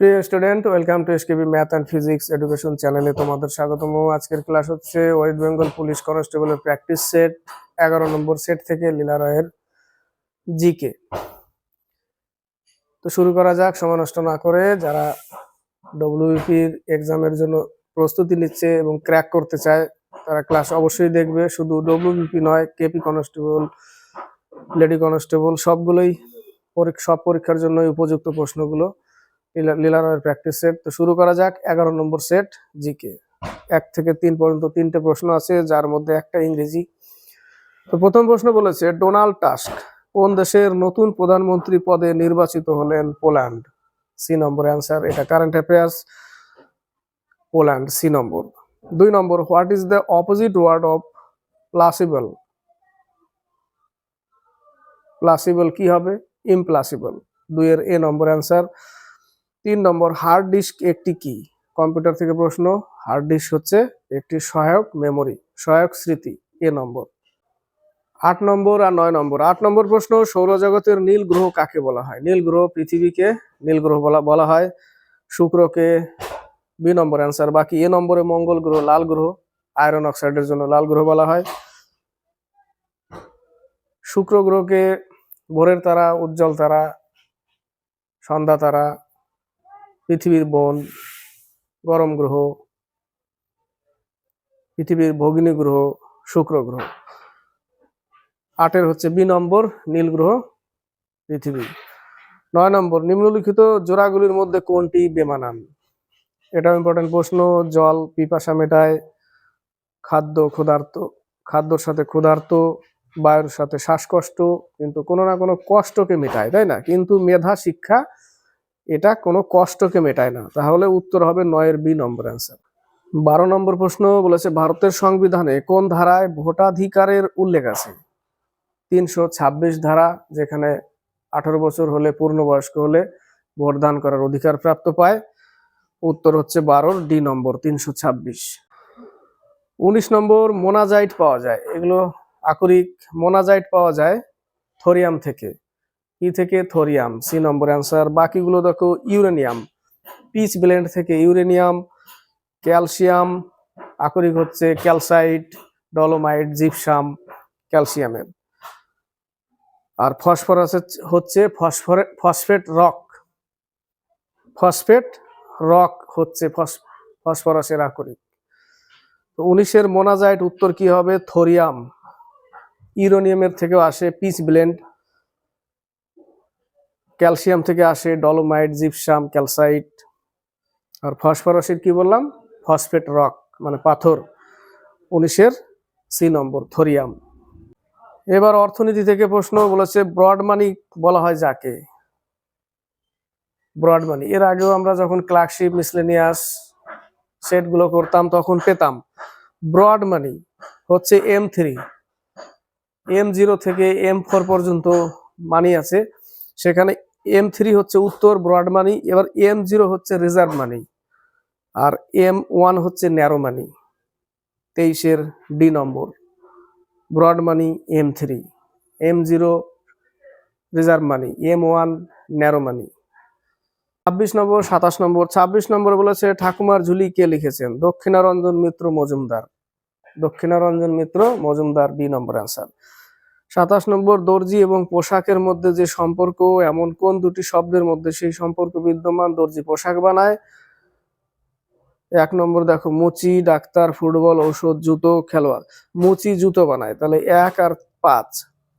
প্রিয় student, welcome to SKB math and physics education চ্যানেলে তোমাদের স্বাগতম। আজকের ক্লাস হচ্ছে ওয়েস্ট বেঙ্গল পুলিশ কনস্টেবলের প্র্যাকটিস সেট, এগারো নম্বর সেট থেকে লীলা রয়ের জিকে। তো শুরু করা যাক, সময় নষ্ট না করে যারা ডব্লিউপির এক্সামের জন্য প্রস্তুতি নিচ্ছে এবং ক্র্যাক করতে চায়, তারা ক্লাস অবশ্যই দেখবে। শুধু ডব্লিউবিপি নয়, কেপি কনস্টেবল, লেডি কনস্টেবল, সবগুলোই সব পরীক্ষার জন্যই উপযুক্ত প্রশ্নগুলো লীলারয়ের প্র্যাকটিস সেট তো শুরু করা যাক, এগারো নম্বর সেট জিকে এক থেকে তিন পর্যন্ত তিনটে প্রশ্ন আছে, যার মধ্যে একটা ইংরেজি। তো প্রথম প্রশ্ন বলেছে ডোনাল্ড টাস্ক কোন দেশের নতুন প্রধানমন্ত্রী পদে নির্বাচিত হলেন পোল্যান্ড? সি নম্বর অ্যান্সার এটা current affairs Poland C number. দুই number what is the opposite word of plausible plausible কি হবে? ইমপ্লাসিবল দুইয়ের এ নম্বর অ্যান্সার তিন নম্বর হার্ড ডিস্ক একটি কি? কম্পিউটার থেকে প্রশ্ন হার্ড ডিস্ক হচ্ছে একটি সহায়ক মেমরি সহায়ক স্মৃতি, এ নম্বর। আট নম্বর আর নয় নম্বর। আট নম্বর প্রশ্ন, সৌরজগতের নীল গ্রহ কাকে বলা হয়? নীল গ্রহ পৃথিবীকে নীল গ্রহ বলা বলা হয়। শুক্রকে বি নম্বর অ্যান্সার বাকি এ নম্বরে মঙ্গল গ্রহ, লাল গ্রহ আয়রন অক্সাইডের জন্য লাল গ্রহ বলা হয়। শুক্র গ্রহকে ভোরের তারা, উজ্জ্বল তারা, সন্ধ্যা তারা পৃথিবীর বন, গরম গ্রহ, পৃথিবীর ভগিনী গ্রহ, শুক্র গ্রহ। আটের হচ্ছে বি নম্বর নীল গ্রহ পৃথিবী। নয় নম্বর, নিম্নলিখিত জোড়াগুলির মধ্যে কোনটি বেমানান? এটা ইম্পর্টেন্ট প্রশ্ন, জল, পিপাসা মেটায়, খাদ্য ক্ষুধার্ত। খাদ্যর সাথে ক্ষুধার্ত, বায়ুর সাথে শ্বাসকষ্ট, কিন্তু কোনো না কোনো কষ্টকে মেটায়, তাই না? কিন্তু মেধা শিক্ষা এটা কোনো কষ্টকে মেটায় না। তাহলে উত্তর হবে নয়ের বি নম্বর অ্যান্সার বারো নম্বর প্রশ্ন বলেছে, ভারতের সংবিধানে কোন ধারায় ভোটাধিকারের উল্লেখ আছে? তিনশো ছাব্বিশ ধারা, যেখানে আঠারো বছর হলে পূর্ণবয়স্ক হলে ভোট দান করার অধিকার প্রাপ্ত পায়। উত্তর হচ্ছে বারোর ডি নম্বর, তিনশো ছাব্বিশ। উনিশ নম্বর, মোনাজাইট পাওয়া যায়। এগুলো আকরিক, মোনাজাইট পাওয়া যায় থোরিয়াম থেকে। ই থেকে থোরিয়াম সি নম্বর অ্যান্সার বাকিগুলো দেখো ইউরেনিয়াম পিচ ব্লেন্ড থেকে ইউরেনিয়াম ক্যালসিয়াম আকরিক হচ্ছে ক্যালসাইট ডলোমাইট জিপসাম ক্যালসিয়ামের আর ফসফরাস হচ্ছে ফসফরে ফসফেট রক ফসফেট রক হচ্ছে ফস- ফসফরাসের আকরিক। তো উনিশের মোনাজাইট উত্তর কি হবে? থোরিয়াম ইউরেনিয়ামের থেকেও আসে পিচ ব্লেন্ড ক্যালসিয়াম থেকে আসে ডলোমাইট, জিপসাম, ক্যালসাইট আর ফসফরাসের কি বললাম? ফসফেট রক মানে পাথর। উনিশের সি নম্বর, থোরিয়াম। এবার অর্থনীতি থেকে প্রশ্ন বলেছে, ব্রড মানি বলা হয় যাকে? Broad money. এর আগেও আমরা যখন ক্লার্কশিপ, মিসলেনিয়াস সেটগুলো করতাম, তখন পেতাম। ব্রড মানি হচ্ছে এম থ্রি। এম জিরো থেকে এম ফোর পর্যন্ত মানি আছে। সেখানে এম থ্রি হচ্ছে উত্তর ব্রড মানি এবার এম জিরো হচ্ছে রিজার্ভ মানি আর এম ওয়ান হচ্ছে ন্যারো মানি তেইশের D number broad money M three M zero reserve money M one narrow money ছাব্বিশ নম্বর সাতাশ নম্বর ছাব্বিশ নম্বর বলেছে ঠাকুমার ঝুলি কে লিখেছেন? Dakshinaranjan Mitra Majumdar. Dakshinaranjan Mitra Majumdar B number answer সাতাশ নম্বর দর্জি এবং পোশাকের মধ্যে যে সম্পর্ক, এমন কোন দুটি শব্দের মধ্যে সেই সম্পর্ক বিদ্যমান? দর্জি পোশাক বানায়। এক নম্বর দেখো, মুচি, ডাক্তার, ফুটবল, ঔষধ, জুতো, খেলোয়াড়। মুচি, জুতো বানায়। তাহলে এক আর পাঁচ।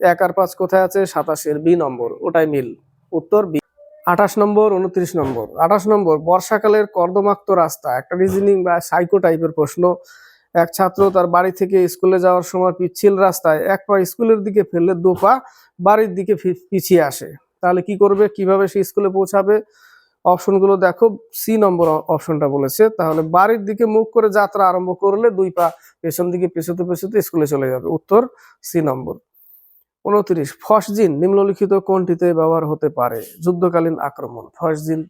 এক আর পাঁচ কোথায় আছে? সাতাশের বি নম্বর। ওটাই মিল। উত্তর বি। আঠাশ নম্বর, উনত্রিশ নম্বর। আঠাশ নম্বর, বর্ষাকালের কর্দমাক্ত রাস্তা। একটা রিজনিং বা সাইকো টাইপের প্রশ্ন। এক ছাত্র তার বাড়ি থেকে স্কুলে যাওয়ার সময় পিচ্ছিল রাস্তায় এক পা স্কুলের দিকে ফেললে দু পা বাড়ির দিকে পিছিয়ে আসে। তাহলে কি করবে? কীভাবে সে স্কুলে পৌঁছাবে? অপশনগুলো দেখো সি নম্বর অপশনটা বলেছে। তাহলে বাড়ির দিকে মুখ করে যাত্রা আরম্ভ করলে দুই পা পেছন দিকে পেছোতে পেছোতে স্কুলে চলে যাবে। উত্তর সি নম্বর। উনত্রিশ, ফসজিন নিম্নলিখিত কোনটিতে ব্যবহার হতে পারে? যুদ্ধকালীন আক্রমণ। ফসজিন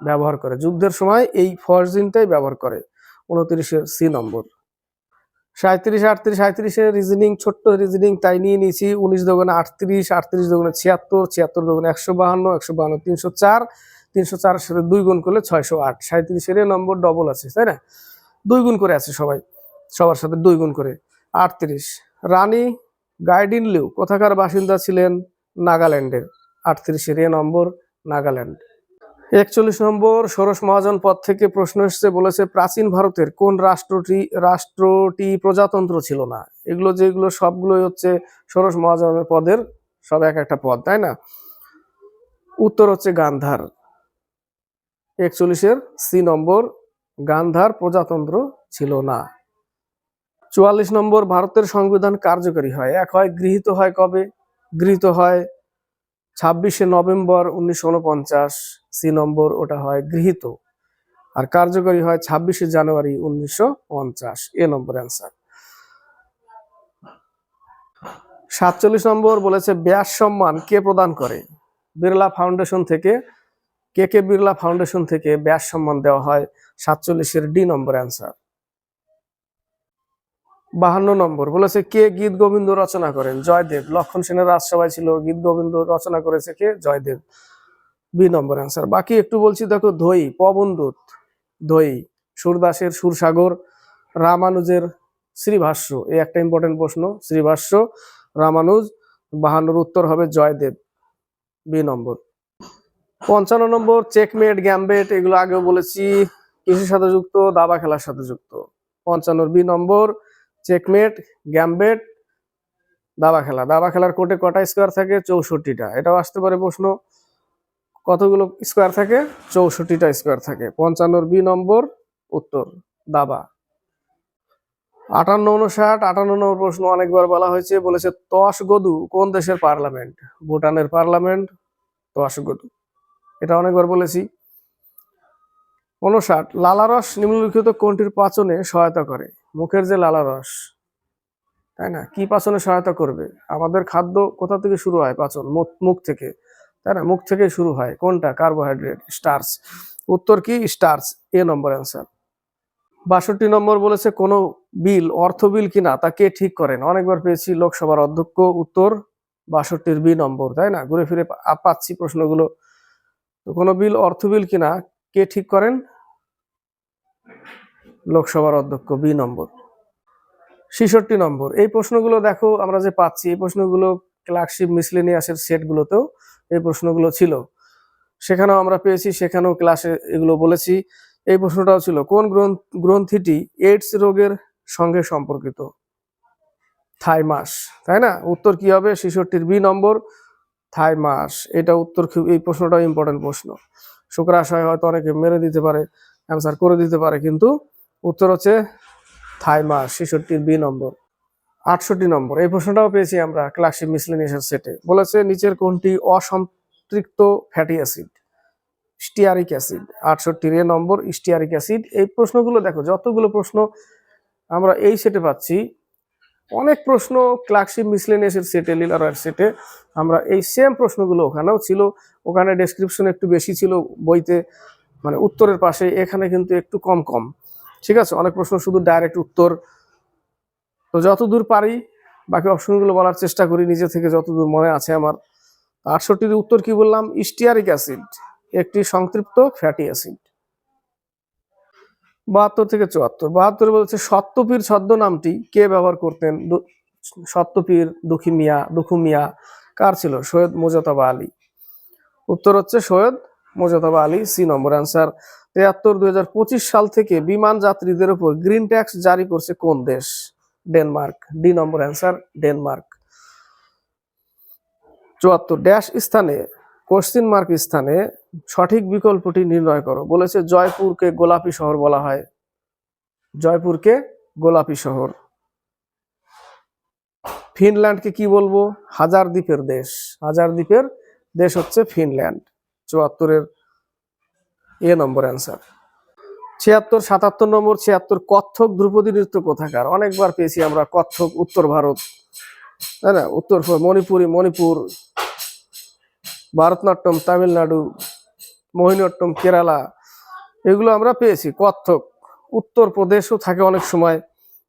ব্যবহার করে। যুদ্ধের সময় এই ফসজিনটাই ব্যবহার করে। উনত্রিশের সি নম্বর। সাঁত্রিশ আটত্রিশ সাঁত্রিশের রিজনিং ছোট্ট রিজনিং তাই নিয়ে নিয়েছি উনিশ দোকানে আটত্রিশ আটত্রিশ দোকানে ছিয়াত্তর ছিয়াত্তর দোকানে একশো বাহান্ন একশো বাহান্ন, তিনশো চার, তিনশো চারের সাথে দুই গুণ করলে ছয়শো আট। সাঁত্রিশের নম্বর ডবল আছে, তাই না? দুই গুণ করে আছে সবাই, সবার সাথে দুই গুণ করে। আটত্রিশ, রানী গাইডিন লিউ, কোথাকার বাসিন্দা ছিলেন? নাগাল্যান্ডের। আটত্রিশের এ নম্বর, নাগাল্যান্ড। একচল্লিশ নম্বর ষোড়শ মহাজন পদ থেকে প্রশ্ন এসেছে, বলেছে, প্রাচীন ভারতের কোন রাষ্ট্রটি রাষ্ট্রটি প্রজাতন্ত্র ছিল না? এগুলো যেগুলো সবগুলোই হচ্ছে ষোড়শ মহাজনের পদের, সব এক একটা পদ, তাই না? উত্তর হচ্ছে গান্ধার। একচল্লিশের সি নম্বর, গান্ধার প্রজাতন্ত্র ছিল না। চুয়াল্লিশ নম্বর, ভারতের সংবিধান কার্যকরী হয়। এক হয় গৃহীত হয় কবে? গৃহীত হয় ছাব্বিশে নভেম্বর উনিশশো উনপঞ্চাশ। সি নম্বর ওটা হয় গৃহীত। আর কার্যকরী হয় ছাব্বিশে জানুয়ারি উনিশশো পঞ্চাশ। A number answer. সাতচল্লিশ নম্বর বলেছে, ব্যাস সম্মান কে প্রদান করে? বিড়লা ফাউন্ডেশন থেকে, কে কে বিড়লা ফাউন্ডেশন থেকে ব্যাস সম্মান দেওয়া হয়? সাতচল্লিশের ডি নম্বর অ্যান্সার। বাহান্ন নম্বর বলেছে, কে গীত গোবিন্দ রচনা করেন? জয়দেব। লক্ষণ সেনের রাজসভায় ছিল, গীত গোবিন্দ রচনা করেছে কে? জয়দেব। বি নম্বর অ্যান্সার বাকি একটু বলছি, দেখো, ধই পবনদূত ধই, সুরদাসের সুরসাগর, রামানুজের শ্রীভাষ্য, এই একটা ইম্পর্টেন্ট প্রশ্ন, শ্রীভাষ্য, রামানুজ, বাহান্নর উত্তর হবে জয়দেব, বি নম্বর। পঞ্চান্ন নম্বর চেকমেট গ্যাম্বেট এগুলো আগেও বলেছি, কৃষির সাথে যুক্ত, দাবা খেলার সাথে যুক্ত। পঞ্চান্নর বি নম্বর চেকমেট গ্যাম্বেট দাবা খেলা। দাবা খেলার কোর্টে কটা স্কোয়ার থাকে? চৌষট্টিটা। এটাও আসতে পারে প্রশ্ন। কতগুলো স্কোয়ার থাকে? চৌষট্টিটা স্কোয়ার থাকে। পঞ্চান্নর বি নম্বর, উত্তর, দাবা। আটান্ন উনষাট, আটান্ন নম্বর প্রশ্ন অনেকবার বলা হয়েছে, বলেছে তস গদু কোন দেশের পার্লামেন্ট? ভুটানের পার্লামেন্ট, তস গদু। এটা অনেকবার বলেছি। উনষাট, লালারস নিম্নলিখিত কোনটির পাচনে সহায়তা করে? মুখের যে লালারস, তাই না? কি পাচনে সহায়তা করবে? আমাদের খাদ্য কোথা থেকে শুরু হয়? পাচন, মুখ- মুখ থেকে। তাই না? মুখ থেকে শুরু হয়। কোনটা? Carbohydrate, starch. উত্তর কি? স্টার্চ। A number answer. বাষট্টি নম্বর বলেছে, কোনো বিল, অর্থ বিল কিনা তা কে ঠিক করেন? অনেকবার পেয়েছি লোকসভার অধ্যক্ষ উত্তর, বাষট্টির বি নম্বর, তাই না? ঘুরে ফিরে পাচ্ছি প্রশ্নগুলো। কোনো বিল, অর্থ বিল কিনা কে ঠিক করেন? লোকসভার অধ্যক্ষ বি নম্বর। ছেষট্টি নম্বর। এই প্রশ্নগুলো দেখো, আমরা যে পাচ্ছি, এই প্রশ্নগুলো ক্লার্কশিপ মিসলেনিয়াসের সেটগুলোতেও এই প্রশ্নগুলো ছিল। সেখানেও আমরা পেয়েছি, সেখানেও ক্লাসে এগুলো বলেছি। এই প্রশ্নটাও ছিল, কোন গ্রন্থ, গ্রন্থিটি এইডস রোগের সঙ্গে সম্পর্কিত? থাইমাস তাই না? উত্তর কি হবে? ছেষট্টির বি নম্বর থাইমাস এটা উত্তর এই প্রশ্নটাও ইম্পর্টেন্ট প্রশ্ন। শুক্রাশয় হয়তো অনেকে মেরে দিতে পারে অ্যান্সার করে দিতে পারে, কিন্তু উত্তর হচ্ছে থাইমাস ছেষট্টির বি নম্বর। আটষট্টি নম্বর। এই প্রশ্নটাও পেয়েছি আমরা ক্লাসিক মিসলেনিয়াসের সেটে বলেছে, নিচের কোনটি অসম্পৃক্ত ফ্যাটি অ্যাসিড স্টিয়ারিক অ্যাসিড আটষট্টির এ নম্বর স্টিয়ারিক অ্যাসিড এই প্রশ্নগুলো দেখো, যতগুলো প্রশ্ন আমরা এই সেটে পাচ্ছি, অনেক প্রশ্ন ক্লার্কশিপ মিসলেনিয়াসের সেটে লিলারের সেটে আমরা এই সেম প্রশ্নগুলো ওখানেও ছিল। ওখানে ডেসক্রিপশন একটু বেশি ছিল বইতে মানে উত্তরের পাশে, এখানে কিন্তু একটু কম কম। ঠিক আছে? অনেক প্রশ্ন শুধু ডাইরেক্ট উত্তর তো যতদূর পারি, বাকি অপশনগুলো বলার চেষ্টা করি, নিজে থেকে যতদূর মনে আছে আমার। আটষট্টির উত্তর কি বললাম? স্টিয়ারিক অ্যাসিড, একটি সংতৃপ্ত ফ্যাটি অ্যাসিড। বাহাত্তর থেকে চুয়াত্তর। বাহাত্তর বলছে, সত্যপীর ছদ্ম নামটি কে ব্যবহার করতেন? সত্যপীর দুঃখী মিয়া, দুখু মিয়া, কার ছিল? সৈয়দ মোজাতবা আলী। উত্তর হচ্ছে Syed Mujtaba Ali, C number answer. তেয়াত্তর দুই সাল থেকে বিমান যাত্রীদের উপর গ্রিন ট্যাক্স জারি করছে কোন দেশ? Denmark. D number answer, Denmark. চুয়াত্তর, ড্যাশ স্থানে, কোশ্চিন মার্ক স্থানে সঠিক বিকল্পটি নির্ণয় করো। বলেছে জয়পুরকে গোলাপি শহর বলা হয়। জয়পুরকে গোলাপি শহর। ফিনল্যান্ডকে কি বলব? হাজার দ্বীপের দেশ। হাজার দ্বীপের দেশ হচ্ছে ফিনল্যান্ড। চুয়াত্তরের এ নম্বর অ্যান্সার। ছিয়াত্তর, সাতাত্তর নম্বর, ছিয়াত্তর কত্থক ধ্রুপদী নৃত্য কোথাকার? অনেকবার পেয়েছি আমরা কত্থক, উত্তর ভারত, তাই না? উত্তর মণিপুরি, মণিপুর, ভারতনাট্যম, তামিলনাড়ু মোহিনীঅট্টম কেরালা, এগুলো আমরা পেয়েছি, কত্থক। উত্তরপ্রদেশও থাকে অনেক সময়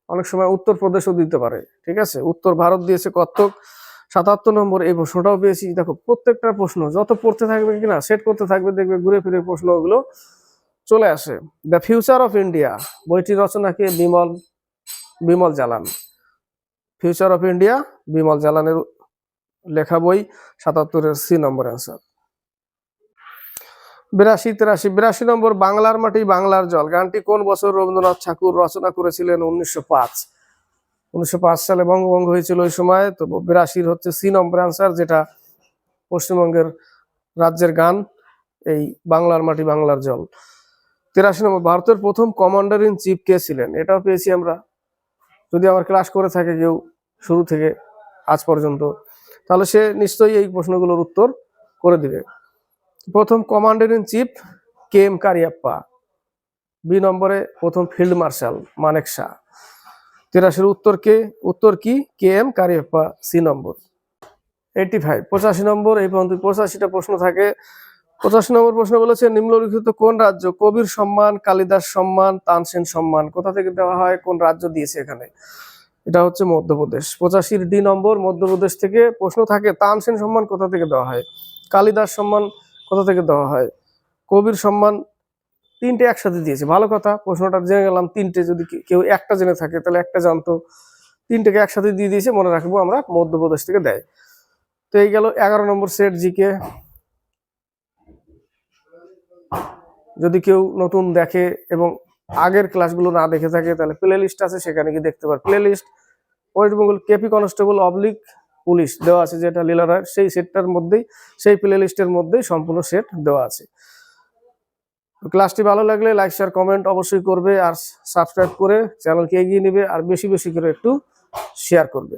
অনেক সময় উত্তরপ্রদেশও দিতে পারে, ঠিক আছে? উত্তর ভারত দিয়েছে কত্থক, সাতাত্তর নম্বর, এই প্রশ্নটাও পেয়েছি। দেখো, প্রত্যেকটা প্রশ্ন, যত পড়তে থাকবে কিনা, সেট করতে থাকবে, দেখবে, ঘুরে ফিরে প্রশ্নগুলো চলে আসে। দ্য ফিউচার অফ ইন্ডিয়া বইটি রচনাকে Bimal Bimal Jalan. Future of India Bimal জালানের লেখা বই, সাতাত্তরের সি নম্বর অ্যান্সার বিরাশি, তিরাশি, বিরাশি নম্বর, বাংলার মাটি, বাংলার জল। গানটি কোন বছর রবীন্দ্রনাথ ঠাকুর রচনা করেছিলেন? উনিশশো পাঁচ। উনিশশো সালে বঙ্গভঙ্গ হয়েছিল ওই সময়, তো বিরাশির হচ্ছে সি নম্বর অ্যান্সার যেটা পশ্চিমবঙ্গের রাজ্যের গান, এই বাংলার মাটি, বাংলার জল। তিরাশি নম্বর, ভারতের প্রথম কমান্ডার ইন চিফ কে ছিলেন? এটাও পেয়েছি আমরা। যদি আমার ক্লাস করে থাকে কেউ শুরু থেকে আজ পর্যন্ত, তাহলে সে নিশ্চয়ই এই প্রশ্নগুলোর উত্তর করে দিবে। প্রথম commander in chief K M Cariappa? B নম্বরে প্রথম ফিল্ড মার্শাল মানেক শাহ। তিরাশির উত্তর কে, উত্তর কি? K M Cariappa, C number. Eighty five পঁচাশি নম্বর, এই পর্যন্ত পঁচাশিটা প্রশ্ন থাকে। পঁচাশি নম্বর প্রশ্ন বলেছে, নিম্নলিখিত কোন রাজ্য? কবির সম্মান, কালিদাস সম্মান, তানসেন সম্মান। কোথা থেকে দেওয়া হয়? কোন রাজ্য দিয়েছে এখানে? এটা হচ্ছে মধ্যপ্রদেশ। পঁচাশির ডি নম্বর, মধ্যপ্রদেশ থেকে প্রশ্ন থাকে, তানসেন সম্মান কোথা থেকে দেওয়া হয়? কালিদাস সম্মান কোথা থেকে দেওয়া হয়? কবির সম্মান তিনটে একসাথে দিয়েছে, ভালো কথা। প্রশ্নটা জেনে গেলাম, তিনটে যদি কেউ একটা জেনে থাকে, তাহলে একটা জানতো। তিনটেকে একসাথে দিয়ে দিয়েছে, মনে রাখব আমরা, মধ্যপ্রদেশ থেকে দেয়। তো এই গেল এগারো নম্বর সেট জিকে। যদি কেউ নতুন দেখে এবং আগের ক্লাসগুলো না দেখে থাকে, তাহলে প্লে লিস্ট আছে, সেখানে গিয়ে দেখতে পারে। Playlist West Bengal KP constable oblique police দেওয়া আছে যেটা লীলারায় সেই সেটটার মধ্যেই, সেই প্লে লিস্টের মধ্যেই সম্পূর্ণ সেট দেওয়া আছে। ক্লাসটি ভালো লাগলে লাইক শেয়ার কমেন্ট অবশ্যই করবে আর সাবস্ক্রাইব করে চ্যানেলকে এগিয়ে নেবে আর বেশি বেশি করে একটু শেয়ার করবে।